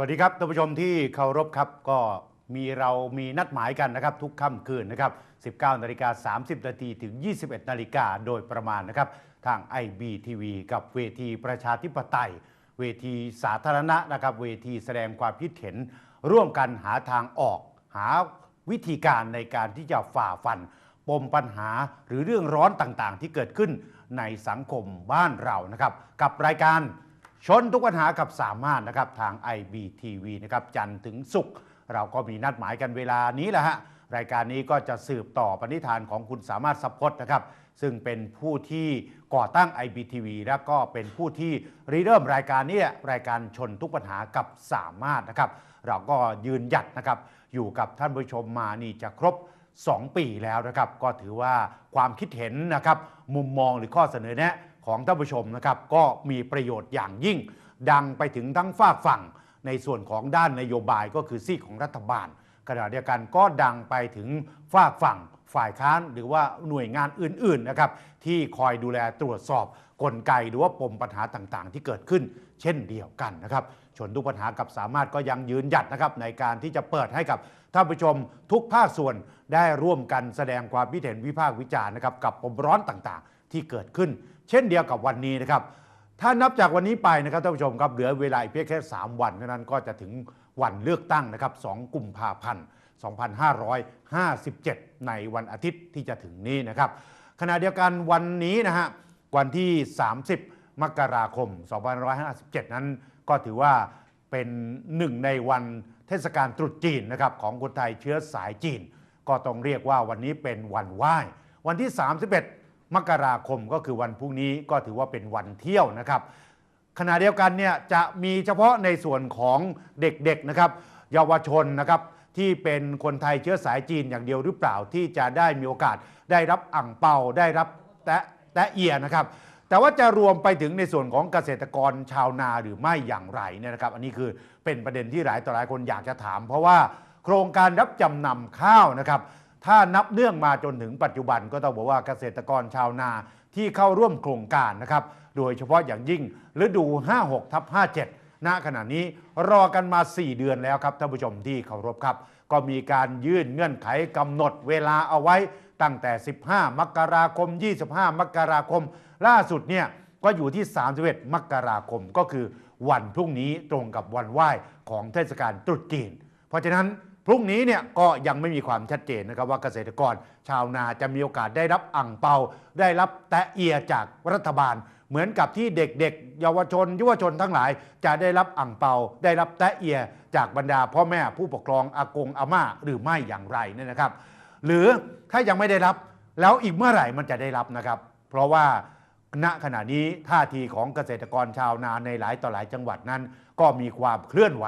วัสดีครับท่านผู้ชมที่เคารพครับก็มีเรามีนัดหมายกันนะครับ ทุกค่ำคืนนะครับ 19นาฬิกา30นาทีถึง 21นาฬิกาโดยประมาณนะครับ ทาง IBTV กับเวทีประชาธิปไตย เวทีสาธารณะนะครับ เวทีแสดงความคิดเห็น ร่วมกันหาทางออก หาวิธีการในการที่จะฝ่าฟัน ปมปัญหาหรือเรื่องร้อนต่างๆ ที่เกิดขึ้นในสังคมบ้านเรานะครับ กับรายการ ชนทุกปัญหากับสามารถนะครับทาง IBTV นะครับจันทร์ถึงศุกร์เราก็มีนัดหมายกันเวลานี้แหละฮะรายการนี้ก็จะสืบต่อปณิธานของคุณสามารถสัพพจน์นะครับ ซึ่งเป็นผู้ที่ก่อตั้ง IBTV และก็เป็นผู้ที่ริเริ่มรายการนี้รายการชนทุกปัญหากับสามารถนะครับ เราก็ยืนหยัดนะครับอยู่กับท่านผู้ชมมานี่จะครบ 2 ปีแล้วนะครับ ก็ถือว่าความคิดเห็นนะครับ มุมมองหรือข้อเสนอแนะ ของท่านผู้ชมนะครับก็มีประโยชน์อย่างยิ่ง ดังไปถึงทั้งฝากฝั่งในส่วนของด้านนโยบายก็คือซีกของรัฐบาลขณะเดียวกันก็ดังไปถึงฝากฝั่งฝ่ายค้านหรือว่าหน่วยงานอื่นๆนะครับที่คอยดูแลตรวจสอบกลไกหรือว่าปมปัญหาต่างๆ ที่เกิดขึ้น เช่นเดียวกันนะครับชนทุกปัญหากับสามารถก็ยังยืนหยัดนะครับในการที่จะเปิดให้กับท่านผู้ชมทุกภาคส่วนได้ร่วมกันแสดงความคิดเห็นวิพากษ์วิจารณ์นะครับกับปมร้อนต่างๆ ที่เกิดขึ้น เช่นเดียวกับวันนี้นะครับ ถ้านับจากวันนี้ไปนะครับท่านผู้ชมครับเหลือเวลาเพียงแค่ 3 วันเท่านั้นก็จะถึงวันเลือกตั้งนะครับ 2 กุมภาพันธ์ 2557 ในวันอาทิตย์ที่จะถึงนี้นะครับ ขณะเดียวกันวันนี้นะฮะวันที่ 30 มกราคม 2557 นั้นก็ถือว่าเป็นหนึ่งในวันเทศกาลตรุษจีนนะครับของคนไทยเชื้อสายจีน ก็ต้องเรียกว่าวันนี้เป็นวันไหว้ วันที่ 31 มกราคมก็คือวันพรุ่งนี้ก็ถือว่าเป็นวันเที่ยวนะครับ ขณะเดียวกันเนี่ยจะมีเฉพาะในส่วนของเด็กๆนะครับ เยาวชนนะครับที่เป็นคนไทยเชื้อสายจีนอย่างเดียวหรือเปล่าที่จะได้มีโอกาสได้รับอ่างเปาได้รับแตะแตะเอียนะครับ แต่ว่าจะรวมไปถึงในส่วนของเกษตรกรชาวนาหรือไม่อย่างไรเนี่ยนะครับ อันนี้คือเป็นประเด็นที่หลายต่อหลายคนอยากจะถาม เพราะว่าโครงการรับจำนำข้าวนะครับ ถ้านับเนื่องมาจนถึงปัจจุบันก็ต้องบอกว่าเกษตรกรชาวนาที่เข้าร่วมโครงการนะครับ โดยเฉพาะอย่างยิ่งฤดู 56ทับ57 ณ ขณะนี้รอกันมา 4 เดือนแล้วครับท่านผู้ชมที่เคารพครับ ก็มีการยื่นเงื่อนไขกำหนดเวลาเอาไว้ตั้งแต่ 15 มกราคม 25 มกราคม ล่าสุดเนี่ยก็อยู่ที่ 31 มกราคมก็คือวันพรุ่งนี้ตรงกับวันไหว้ของเทศกาลตรุษจีน เพราะฉะนั้น พรุ่งนี้เนี่ยก็ยังไม่มีความชัดเจนนะครับว่าเกษตรกรชาวนาจะมีโอกาสได้รับอ่างเปา ได้รับแตะเอียจากรัฐบาล เหมือนกับที่เด็กๆ เยาวชน ยุวชนทั้งหลาย จะได้รับอ่างเปา ได้รับแตะเอียจากบรรดาพ่อแม่ผู้ปกครองอากงอาม่าหรือไม่อย่างไรเนี่ยนะครับ หรือถ้ายังไม่ได้รับแล้วอีกเมื่อไหร่มันจะได้รับนะครับ เพราะว่า ณขณะนี้ท่าทีของเกษตรกรชาวนาในหลายต่อหลายจังหวัดนั้น ก็มีความเคลื่อนไหว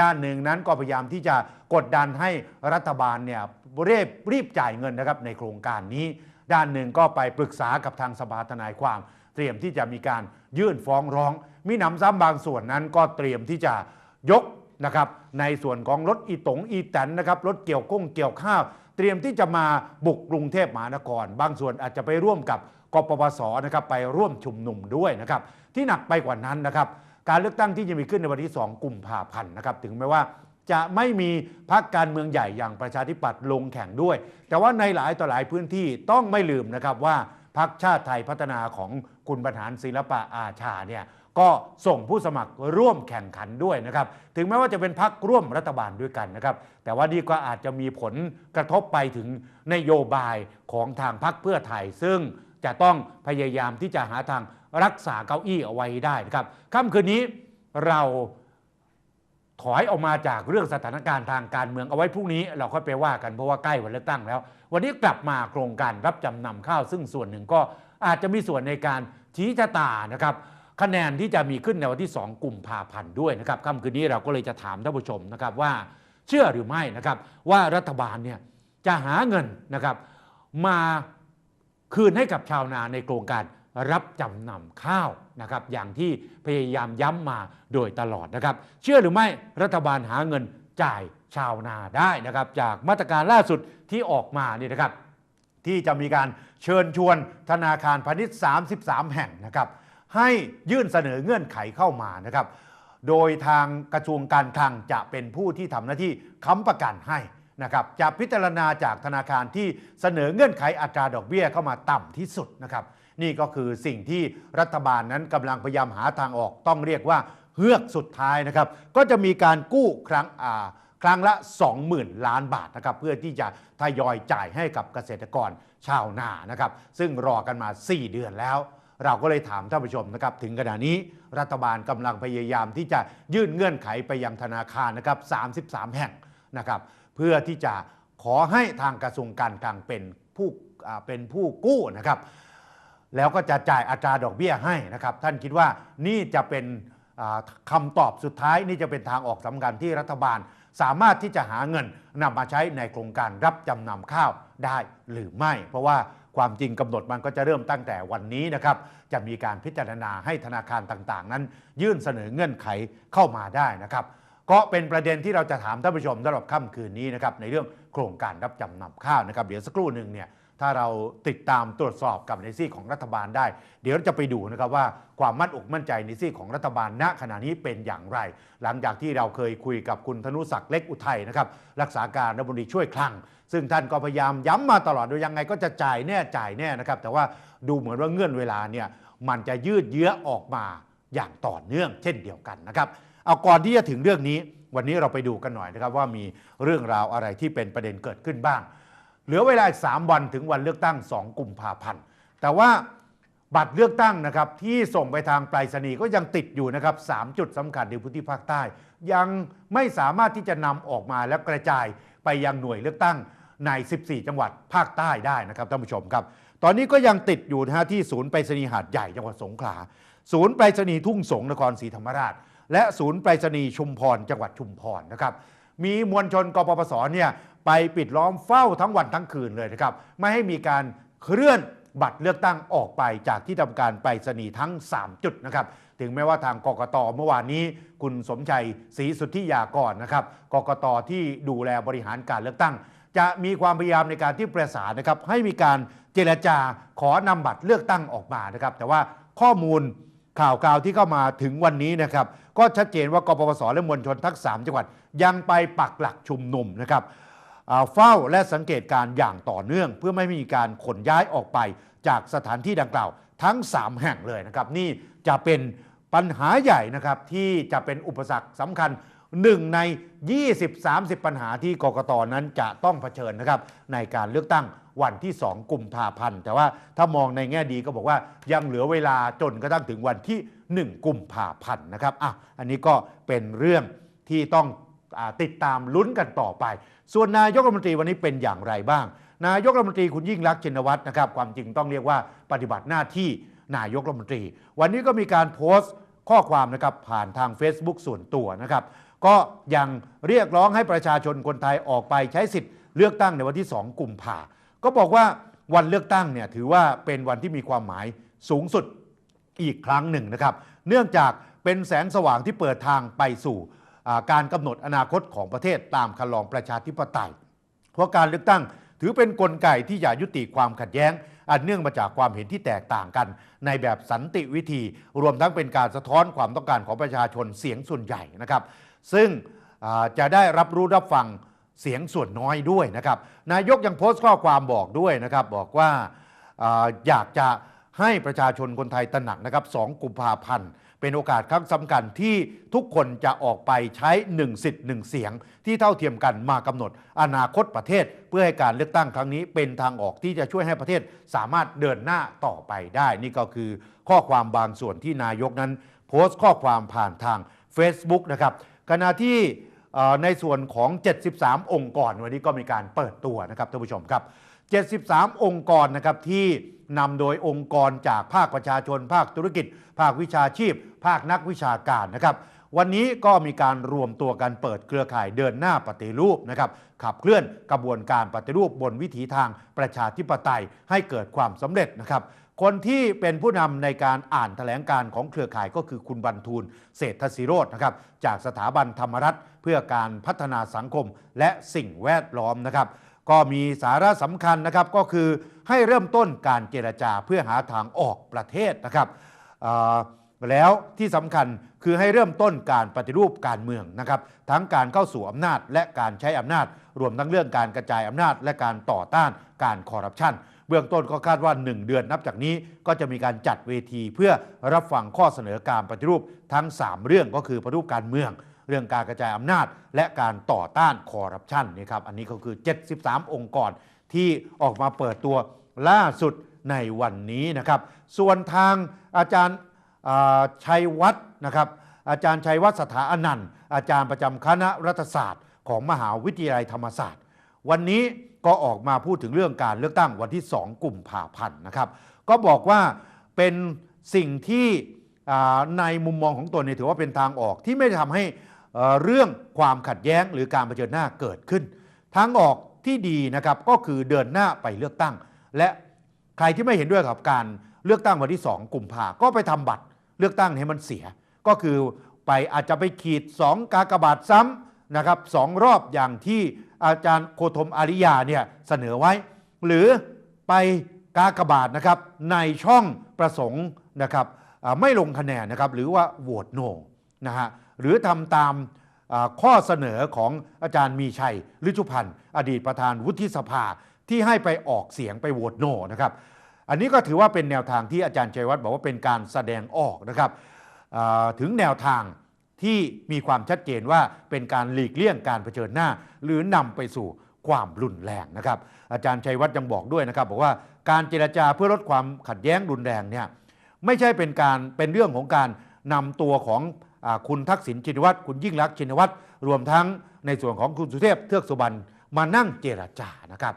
ด้านหนึ่งนั้นก็พยายามที่จะกดดันให้รัฐบาลเนี่ยรีบรีบจ่ายเงินนะครับในโครงการนี้ ด้านหนึ่งก็ไปปรึกษากับทางสภาทนายความ เตรียมที่จะมีการยื่นฟ้องร้อง มีหนำซ้ำบางส่วนนั้นก็เตรียมที่จะยกนะครับในส่วนของรถอีตงอีแตนนะครับรถเกี่ยวก้งเกี่ยวข้าว เตรียมที่จะมาบุกกรุงเทพมหานคร บางส่วนอาจจะไปร่วมกับ กปปสนะครับไปร่วมชุมนุมด้วยนะครับที่หนักไปกว่านั้นนะครับการเลือกตั้งที่จะมีขึ้นในวันที่ 2 กุมภาพันธ์นะครับถึงแม้ว่าจะไม่มีพรรคการเมืองใหญ่อย่างประชาธิปัตย์ลงแข่งด้วย แต่ว่าในหลายต่อหลายพื้นที่ต้องไม่ลืมนะครับว่าพรรคชาติไทยพัฒนาของคุณบรรหารศิลปะอาชาเนี่ยก็ส่งผู้สมัครร่วมแข่งขันด้วยนะครับ ถึงแม้ว่าจะเป็นพักร่วมรัฐบาลด้วยกันนะครับ แต่ว่านี่ก็อาจจะมีผลกระทบไปถึงนโยบายของทางพักเพื่อไทย ซึ่ง จะต้องพยายามที่จะหาทางรักษาเก้าอี้เอาไว้ได้นะครับค่ำคืนนี้เราถอยออกมาจากเรื่องสถานการณ์ทางการเมืองเอาไว้พรุ่งนี้ เราค่อยไปว่ากันเพราะว่าใกล้วันเลือกตั้งแล้ว วันนี้กลับมาโครงการรับจำนำข้าวซึ่งส่วนหนึ่งก็อาจจะมีส่วนในการชี้ชะตานะครับคะแนนที่จะมีขึ้นในวันที่ 2กุมภาพันธ์ด้วยนะครับค่ำคืนนี้เราก็เลยจะถามท่านผู้ชมนะครับว่าเชื่อหรือไม่นะครับว่ารัฐบาลเนี่ยจะหาเงินนะครับมา คืนให้กับชาวนาในโครงการรับจำนำข้าวนะครับอย่างที่พยายามย้ำมาโดยตลอดนะครับ เชื่อหรือไม่รัฐบาลหาเงินจ่ายชาวนาได้นะครับ จากมาตรการล่าสุดที่ออกมาเนี่ยนะครับ ที่จะมีการเชิญชวนธนาคารพาณิชย์ 33 แห่งนะครับ ให้ยื่นเสนอเงื่อนไขเข้ามานะครับ โดยทางกระทรวงการคลังจะเป็นผู้ที่ทำหน้าที่ค้ำประกันให้ นะครับจะพิจารณาจากธนาคารที่เสนอเงื่อนไขอัตราดอกเบี้ยเข้ามาต่ำที่สุดนะครับ นี่ก็คือสิ่งที่รัฐบาลนั้นกำลังพยายามหาทางออกต้องเรียกว่าเฮือกสุดท้ายนะครับ ก็จะมีการกู้ครั้งอ่าครั้งละ 20,000 ล้านบาทนะครับเพื่อที่จะทยอยจ่ายให้กับเกษตรกรชาวนานะครับ ซึ่งรอกันมา 4 เดือนแล้ว เราก็เลยถามท่านผู้ชมนะครับ ถึงขณะนี้รัฐบาลกำลังพยายามที่จะยื่นเงื่อนไขไปยังธนาคารนะครับ 33 แห่งนะครับ เพื่อที่จะขอให้ทางกระทรวงการคลังเป็นผู้เป็นผู้กู้นะครับ แล้วก็จะจ่ายอัตราดอกเบี้ยให้นะครับ ท่านคิดว่านี่จะเป็นอ่าคำตอบสุดท้ายนี่จะเป็นทางออกสำคัญที่รัฐบาล สามารถที่จะหาเงินนำมาใช้ในโครงการรับจำนำข้าวได้หรือไม่ เพราะว่าความจริงกำหนดมันก็จะเริ่มตั้งแต่วันนี้นะครับ จะมีการพิจารณาให้ธนาคารต่างๆ นั้น ยื่นเสนอเงื่อนไขเข้ามาได้นะครับ ก็เป็นประเด็นที่เราจะถามท่านผู้ชมสำหรับค่ำคืนนี้นะครับในเรื่องโครงการรับจำนำข้าวนะครับ เดี๋ยวสักครู่หนึ่งเนี่ยถ้าเราติดตามตรวจสอบกับในซี่ของรัฐบาลได้ เดี๋ยวจะไปดูนะครับว่าความมั่นอกมั่นใจในซี่ของรัฐบาลณขณะนี้เป็นอย่างไร หลังจากที่เราเคยคุยกับคุณธนุศักดิ์เล็กอุทัยนะครับรักษาการรัฐมนตรีช่วยคลัง ซึ่งท่านก็พยายามย้ำมาตลอดโดยยังไงก็จะจ่ายแน่จ่ายแน่นะครับ แต่ว่าดูเหมือนว่าเงื่อนเวลาเนี่ยมันจะยืดเยื้อออกมาอย่างต่อเนื่อง เช่นเดียวกันนะครับ เอาก่อนที่จะถึงเรื่องนี้ วันนี้เราไปดูกันหน่อยนะครับว่ามีเรื่องราวอะไรที่เป็นประเด็นเกิดขึ้นบ้าง เหลือเวลาอีก 3 วันถึงวันเลือกตั้ง 2 กุมภาพันธ์ แต่ว่าบัตรเลือกตั้งนะครับที่ส่งไปทางไปรษณีย์ก็ยังติดอยู่นะครับ3จุดสำคัญในพื้นที่ภาคใต้ ยังไม่สามารถที่จะนำออกมาและกระจายไปยังหน่วยเลือกตั้งใน 14 จังหวัดภาคใต้ได้นะครับท่านผู้ชมครับ ตอนนี้ก็ยังติดอยู่นะฮะที่ศูนย์ไปรษณีย์หาดใหญ่จังหวัดสงขลา ศูนย์ไปรษณีย์ทุ่งสงนครศรีธรรมราช และศูนย์ไปรษณีย์ชุมพรจังหวัดชุมพรนะครับ มีมวลชนกปปสเนี่ยไปปิดล้อมเฝ้าทั้งวันทั้งคืนเลยนะครับ ไม่ให้มีการเคลื่อนบัตรเลือกตั้งออกไปจากที่ทำการไปรษณีย์ทั้ง 3 จุดนะครับ ถึงแม้ว่าทางกกตเมื่อวานนี้ คุณสมชัยศรีสุทธิยากรนะครับ กกตที่ดูแลบริหารการเลือกตั้ง จะมีความพยายามในการที่ประสานนะครับให้มีการเจรจาขอนำบัตรเลือกตั้งออกมานะครับ แต่ว่าข้อมูล ข่าวกาวที่เข้ามาถึงวันนี้นะครับ ก็ชัดเจนว่ากปปสและมวลชนทั้ง 3 จังหวัด ยังไปปักหลักชุมนุมนะครับเฝ้าและสังเกตการ์อย่างต่อเนื่อง เพื่อไม่มีการขนย้ายออกไปจากสถานที่ดังกล่าว ทั้ง 3 แห่งเลยนะครับ นี่จะเป็นปัญหาใหญ่นะครับที่จะเป็นอุปสรรคสำคัญ หนึ่งใน 20-30 ปัญหาที่กกตนั้นจะต้องเผชิญนะครับในการเลือกตั้งวันที่ 2 กุมภาพันธ์ แต่ว่าถ้ามองในแง่ดีก็บอกว่ายังเหลือเวลาจนกระทั่งถึงวันที่ 1 กุมภาพันธ์นะครับอะอันนี้ก็เป็นเรื่องที่ต้องอติดตามลุ้นกันต่อไป ส่วนนายกรัฐมนตรีวันนี้เป็นอย่างไรบ้าง นายกรัฐมนตรีคุณยิ่งรักชินวัตรนะครับความจริงต้องเรียกว่าปฏิบัติหน้าที่นายกรัฐมนตรี วันนี้ก็มีการโพสต์ข้อความนะครับผ่านทาง Facebook ส่วนตัวนะครับ ก็ยังเรียกร้องให้ประชาชนคนไทยออกไปใช้สิทธิ์เลือกตั้งในวันที่ 2 กุมภาก็บอกว่าวันเลือกตั้งเนี่ยถือว่าเป็นวันที่มีความหมายสูงสุดอีกครั้งหนึ่งนะครับ เนื่องจากเป็นแสงสว่างที่เปิดทางไปสู่การกำหนดอนาคตของประเทศตามคันลองประชาธิปไตย เพราะการเลือกตั้งถือเป็นนกลไกที่จะยุติความขัดแย้ง อันเนื่องมาจากความเห็นที่แตกต่างกัน ในแบบสันติวิธี รวมทั้งเป็นการสะท้อนความต้องการของประชาชนเสียงส่วนใหญ่นะครับ ซึ่งจะได้รับรู้รับฟังเสียงส่วนน้อยด้วยนะครับ นายกยังโพสต์ข้อความบอกด้วยนะครับ บอกว่าอ่าอยากจะให้ประชาชนคนไทยตระหนักนะครับ 2 กุมภาพันธ์เป็นโอกาสครั้งสำคัญที่ทุกคนจะออกไปใช้ 1 สิทธิ์ 1 เสียง ที่เท่าเทียมกันมากำหนดอนาคตประเทศ เพื่อให้การเลือกตั้งครั้งนี้ เป็นทางออกที่จะช่วยให้ประเทศสามารถเดินหน้าต่อไปได้ นี่ก็คือข้อความบางส่วนที่นายกนั้น โพสต์ข้อความผ่านทาง Facebook นะครับ ขณะที่ในส่วนของ 73 องค์กรวันนี้ก็มีการเปิดตัวนะครับท่านผู้ชมครับ 73 องค์กรนะครับที่นำโดยองค์กรจากภาคประชาชน ภาคธุรกิจ ภาควิชาชีพ ภาคนักวิชาการนะครับ วันนี้ก็มีการรวมตัวกันเปิดเครือข่ายเดินหน้าปฏิรูปนะครับ ขับเคลื่อนกระบวนการปฏิรูปบนวิถีทางประชาธิปไตยให้เกิดความสำเร็จนะครับ คนที่เป็นผู้นำในการอ่านแถลงการของเครือข่ายก็คือคุณบรรทูลเศรษฐศิโรจนะครับจากสถาบันธรรมรัฐเพื่อการพัฒนาสังคมและสิ่งแวดล้อมนะครับก็มีสาระสำคัญนะครับก็คือให้เริ่มต้นการเจรจาเพื่อหาทางออกประเทศนะครับแล้วที่สำคัญคือให้เริ่มต้นการปฏิรูปการเมืองนะครับทั้งการเข้าสู่อำนาจและการใช้อำนาจ รวมทั้งเรื่องการกระจายอำนาจ และการต่อต้านการคอร์รัปชัน เบื้องต้นก็คาดว่า 1 เดือนนับจากนี้ก็จะมีการจัดเวทีเพื่อรับฟังข้อเสนอการปฏิรูปทั้ง 3 เรื่องก็คือปฏิรูปการเมือง เรื่องการกระจายอำนาจ และการต่อต้านคอร์รัปชันนี่ครับอันนี้ก็คือ 73 องค์กรที่ออกมาเปิดตัวล่าสุดในวันนี้นะครับ ส่วนทางอาจารย์ชัยวัฒน์นะครับอาจารย์ชัยวัฒน์สถาอนันต์ อาจารย์ประจำคณะรัฐศาสตร์ ของมหาวิทยาลัยธรรมศาสตร์ วันนี้ ก็ออกมาพูดถึงเรื่องการเลือกตั้งวันที่ 2กลุ่มภาพันธ์นะครับ ก็บอกว่าเป็นสิ่งที่ในมุมมองของตนเนี่ยถือว่าเป็นทางออกที่ไม่ทำให้เรื่องความขัดแย้งหรือการเผชิญหน้าเกิดขึ้น ทางออกที่ดีนะครับก็คือเดินหน้าไปเลือกตั้ง และใครที่ไม่เห็นด้วยกับการเลือกตั้งวันที่ 2กลุ่มภาก็ไปทำบัตรเลือกตั้งให้มันเสีย ก็คือไปอาจจะไปขีด 2 กากบาทซ้ำนะครับสองรอบอย่างที่ อาจารย์โคธมอาริยาเนี่ยเสนอไว้ หรือไปกากบาทนะครับในช่องประสงค์นะครับไม่ลงคะแนนนะครับหรือว่าโหวตโนนะฮะหรือทำตามข้อเสนอของอาจารย์มีชัยฤชุพันธ์อดีตประธานวุฒิสภาที่ให้ไปออกเสียงไปโหวตโนนะครับอันนี้ก็ถือว่าเป็นแนวทางที่อาจารย์ชัยวัฒน์บอกว่าเป็นการแสดงออกนะครับถึงแนวทาง ที่มีความชัดเจนว่าเป็นการหลีกเลี่ยงการเผชิญหน้า หรือนำไปสู่ความรุนแรงนะครับ อาจารย์ชัยวัฒน์ยังบอกด้วยนะครับ บอกว่าการเจรจาเพื่อลดความขัดแย้งรุนแรงเนี่ยไม่ใช่เป็นการเป็นเรื่องของการนำตัวของอคุณทักษิณชินวัตรคุณยิ่งรักชินวัตรรวมทั้งในส่วนของคุณสุเทพเทือกสุบรรณมานั่งเจรจานะครับ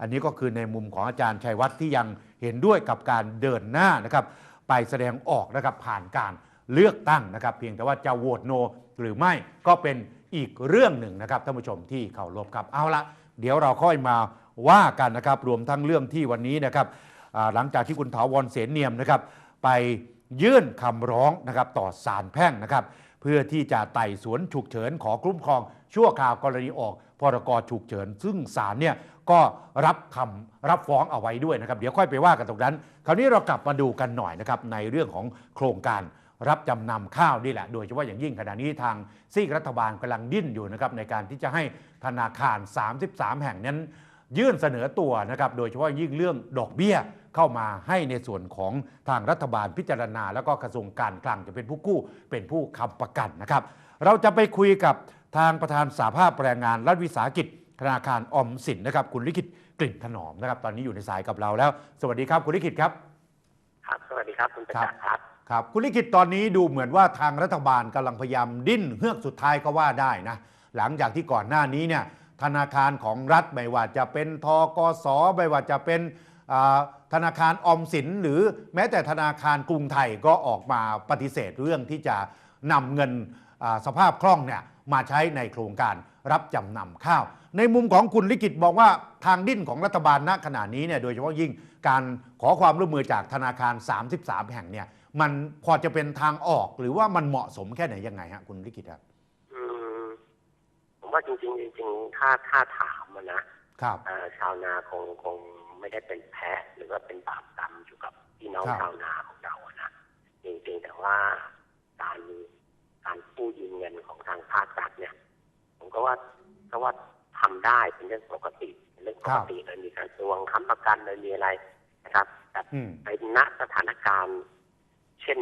อันนี้ก็คือในมุมของอาจารย์ชัยวัฒน์ที่ยังเห็นด้วยกับการเดินหน้านะครับ ไปแสดงออกนะครับผ่านการ เลือกตั้งนะครับ เพียงแต่ว่าจะโหวตโน หรือไม่ก็เป็นอีกเรื่องหนึ่งนะครับท่านผู้ชมที่เคารพครับเอาละเดี๋ยวเราค่อยมาว่ากันนะครับ รวมทั้งเรื่องที่วันนี้นะครับหลังจากที่คุณถาวรเสนเนียมนะครับ ไปยื่นคำร้องนะครับต่อศาลแพ่งนะครับ เพื่อที่จะไต่สวนฉุกเฉินขอคุ้มครอง ชั่วคราวกรณีออกพรกฉุกเฉิน ซึ่งศาลเนี่ยก็รับคำรับฟ้องเอาไว้ด้วยนะครับ เดี๋ยวค่อยไปว่ากันตรงนั้น คราวนี้เรากลับมาดูกันหน่อยนะครับในเรื่องของโครงการ รับจำนำข้าวนี่แหละ โดยเฉพาะอย่างยิ่งขณะนี้ทางซีกรัฐบาลกำลังดิ้นอยู่นะครับในการที่จะให้ธนาคาร 33 แห่งนั้น ยื่นเสนอตัวนะครับโดยเฉพาะยิ่งเรื่องดอกเบี้ยเข้ามาให้ในส่วนของทางรัฐบาลพิจารณา แล้วก็กระทรวงการคลังจะเป็นผู้กู้เป็นผู้ค้ำประกันนะครับ เราจะไปคุยกับทางประธานสาภาพแรงงานรัฐวิสาหกิจธนาคารอมสินนะครับคุณลิขิตกลิ่นถนอมนะครับ ตอนนี้อยู่ในสายกับเราแล้ว สวัสดีครับคุณลิขิตครับ ครับ สวัสดีครับคุณประจักษ์ครับ ครับคุณลิขิตตอนนี้ดูเหมือนว่าทางรัฐบาลกำลังพยายามดิ้นเฮือกสุดท้ายก็ว่าได้นะ หลังจากที่ก่อนหน้านี้เนี่ยธนาคารของรัฐไม่ว่าจะเป็นทกสไม่ว่าจะเป็นอ่าธนาคารออมสิน หรือแม้แต่ธนาคารกรุงไทยก็ออกมาปฏิเสธเรื่องที่จะนำเงินอ่าสภาพคล่องเนี่ยมาใช้ในโครงการรับจำนำข้าว ในมุมของคุณลิขิตบอกว่าทางดิ้นของรัฐบาลณขณะนี้เนี่ยโดยเฉพาะยิ่งการขอความร่วมมือจากธนาคาร 33 แห่งเนี่ย มันพอจะเป็นทางออกหรือว่ามันเหมาะสมแค่ไหนยังไงฮะคุณลิขิตครับอืมผมว่าจริงๆจริงๆถ้าถ้าถามอะนะครับเอ่อชาวนาคงคงไม่ได้เป็นแพะหรือว่าเป็นบาปกรรมอยู่กับพี่น้องครับชาวนาของเราอะนะจริงๆแต่ว่าการการกู้ยืมเงินของทางภาครัฐเนี่ย ผมก็ว่าก็ว่าทำได้เป็นเรื่องปกติเป็นเรื่องปกติเลยมีการทวงค้ำประกันเลยมีอะไรนะครับแต่อืมในณสถานการณ์ เช่